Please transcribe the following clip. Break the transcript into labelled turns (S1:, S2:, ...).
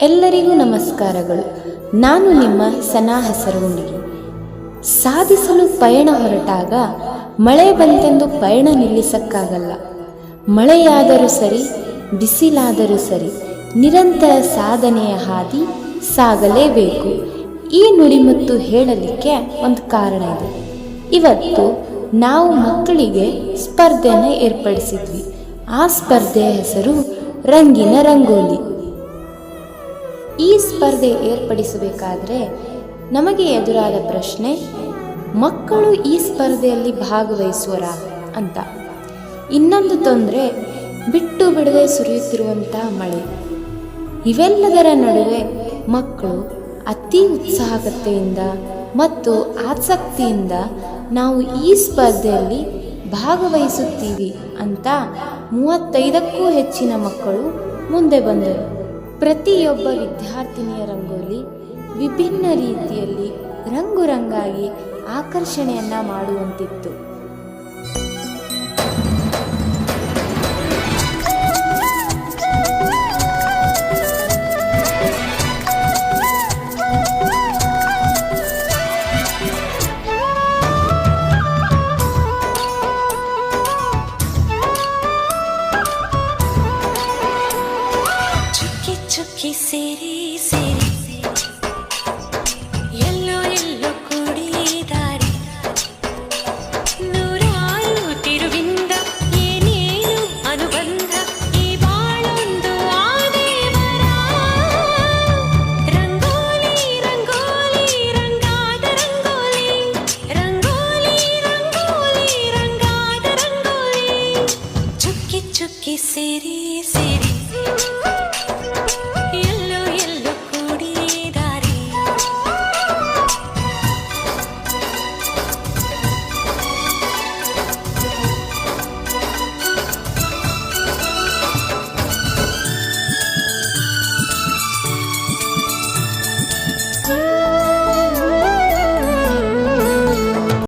S1: ಎಲ್ಲರಿಗೂ ನಮಸ್ಕಾರಗಳು. ನಾನು ನಿಮ್ಮ ಸನಾ ಹೆಸರುಂಡಿ ಸಾಧಿಸಲು ಪಯಣ ಹೊರಟಾಗ ಮಳೆ ಬಂತೆಂದು ಪಯಣ ನಿಲ್ಲಿಸಕ್ಕಾಗಲ್ಲ. ಮಳೆಯಾದರೂ ಸರಿ, ಬಿಸಿಲಾದರೂ ಸರಿ, ನಿರಂತರ ಸಾಧನೆಯ ಹಾದಿ ಸಾಗಲೇಬೇಕು. ಈ ನುಡಿಮುತ್ತು ಹೇಳಲಿಕ್ಕೆ ಒಂದು ಕಾರಣ ಇದೆ. ಇವತ್ತು ನಾವು ಮಕ್ಕಳಿಗೆ ಸ್ಪರ್ಧೆಯನ್ನು ಏರ್ಪಡಿಸಿದ್ವಿ. ಆ ಸ್ಪರ್ಧೆಯ ಹೆಸರು ರಂಗಿನ ರಂಗೋಲಿ. ಈ ಸ್ಪರ್ಧೆ ಏರ್ಪಡಿಸಬೇಕಾದ್ರೆ ನಮಗೆ ಎದುರಾದ ಪ್ರಶ್ನೆ, ಮಕ್ಕಳು ಈ ಸ್ಪರ್ಧೆಯಲ್ಲಿ ಭಾಗವಹಿಸುವರಾ ಅಂತ. ಇನ್ನೊಂದು ತೊಂದರೆ, ಬಿಟ್ಟು ಬಿಡದೆ ಸುರಿಯುತ್ತಿರುವಂಥ ಮಳೆ. ಇವೆಲ್ಲದರ ನಡುವೆ ಮಕ್ಕಳು ಅತಿ ಉತ್ಸಾಹಕತೆಯಿಂದ ಮತ್ತು ಆಸಕ್ತಿಯಿಂದ ನಾವು ಈ ಸ್ಪರ್ಧೆಯಲ್ಲಿ ಭಾಗವಹಿಸುತ್ತೀವಿ ಅಂತ ಮೂವತ್ತೈದಕ್ಕೂ ಹೆಚ್ಚಿನ ಮಕ್ಕಳು ಮುಂದೆ ಬಂದರು. ಪ್ರತಿಯೊಬ್ಬ ವಿದ್ಯಾರ್ಥಿನಿಯ ರಂಗೋಲಿ ವಿಭಿನ್ನ ರೀತಿಯಲ್ಲಿ ರಂಗು ರಂಗಾಗಿ ಆಕರ್ಷಣೆಯನ್ನು ಮಾಡುವಂತಿತ್ತು.
S2: ஆச்சி சிரி சிரி எல்லோ எல்லோ ಕುಡಿದಾರಿ ನೂರಾರು ತಿರುವಿಂದ ಏನೇನು ಅನುಬಂಧ ಈ ಬಾಳೊಂದು ಆ ದೇವರ ರಂಗೋಲಿ ರಂಗೋಲಿ ರಂಗಾದ ರಂಗೋಲಿ ರಂಗೋಲಿ ರಂಗೋಲಿ ರಂಗಾದ ರಂಗೋಲಿ ಚುಕ್ಕಿ ಚುಕ್ಕಿ ಸಿರಿ ಸಿರಿ